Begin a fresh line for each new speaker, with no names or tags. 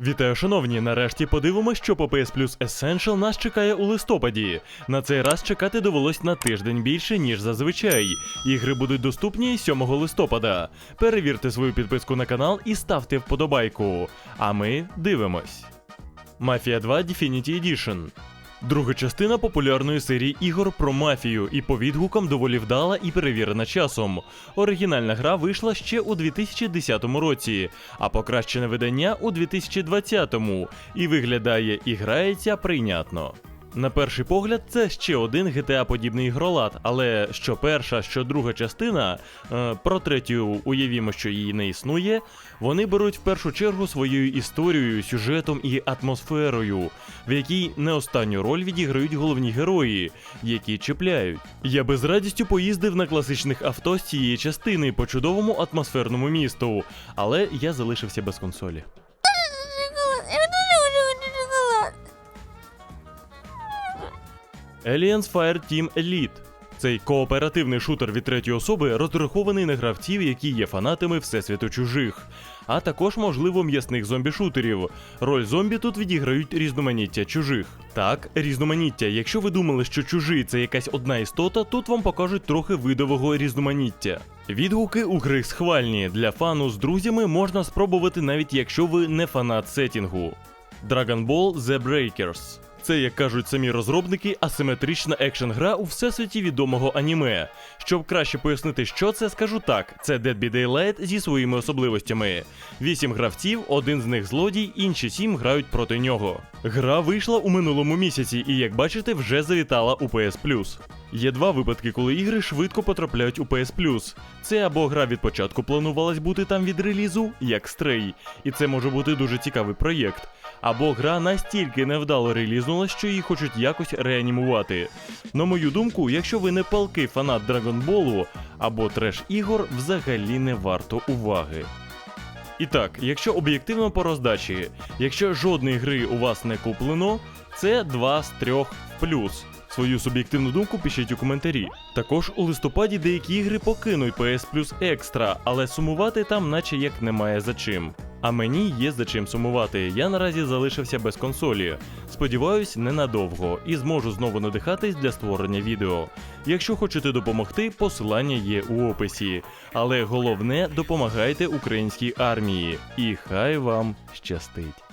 Вітаю, шановні! Нарешті подивимось, що по PS Plus Essential нас чекає у листопаді. На цей раз чекати довелось на тиждень більше, ніж зазвичай. Ігри будуть доступні 7 листопада. Перевірте свою підписку на канал і ставте вподобайку. А ми дивимось. Мафія 2 Definity Edition. Друга частина популярної серії ігор про мафію і по відгукам доволі вдала і перевірена часом. Оригінальна гра вийшла ще у 2010 році, а покращене видання у 2020 і виглядає і грається прийнятно. На перший погляд, це ще один GTA-подібний ігролад, але що перша, що друга частина, е, про третю уявімо, що її не існує, вони беруть в першу чергу своєю історією, сюжетом і атмосферою, в якій не останню роль відіграють головні герої, які чіпляють. Я би з радістю поїздив на класичних авто з цієї частини по чудовому атмосферному місту, але я залишився без консолі. Aliens Fire Team Elite. Цей кооперативний шутер від третьої особи розрахований на гравців, які є фанатами всесвіту чужих, а також, можливо, м'ясних зомбі-шутерів. Роль зомбі тут відіграють різноманіття чужих. Так, різноманіття. Якщо ви думали, що чужий це якась одна істота, тут вам покажуть трохи видового різноманіття. Відгуки у гри схвальні. Для фану з друзями можна спробувати навіть якщо ви не фанат сетінгу. Dragon Ball The Breakers. Це, як кажуть самі розробники, асиметрична екшн-гра у всесвіті відомого аніме. Щоб краще пояснити, що це, скажу так: це Dead by Daylight зі своїми особливостями. Вісім гравців, один з них злодій, інші сім грають проти нього. Гра вийшла у минулому місяці і, як бачите, вже завітала у PS Plus. Є два випадки, коли ігри швидко потрапляють у PS Plus. Це або гра від початку планувалась бути там від релізу, як Stray, і це може бути дуже цікавий проєкт. Або гра настільки невдало релізнула, що її хочуть якось реанімувати. На мою думку, якщо ви не палкий фанат Драгонболу або треш ігор, взагалі не варто уваги. І так, якщо об'єктивно по роздачі, якщо жодної гри у вас не куплено, це 2 з 3 в плюс. Свою суб'єктивну думку пишіть у коментарі. Також у листопаді деякі ігри покинуть PS Plus Extra, але сумувати там наче як немає за чим. А мені є за чим сумувати. Я наразі залишився без консолі. Сподіваюсь, ненадовго і зможу знову надихатись для створення відео. Якщо хочете допомогти, посилання є у описі. Але головне допомагайте українській армії. І хай вам щастить.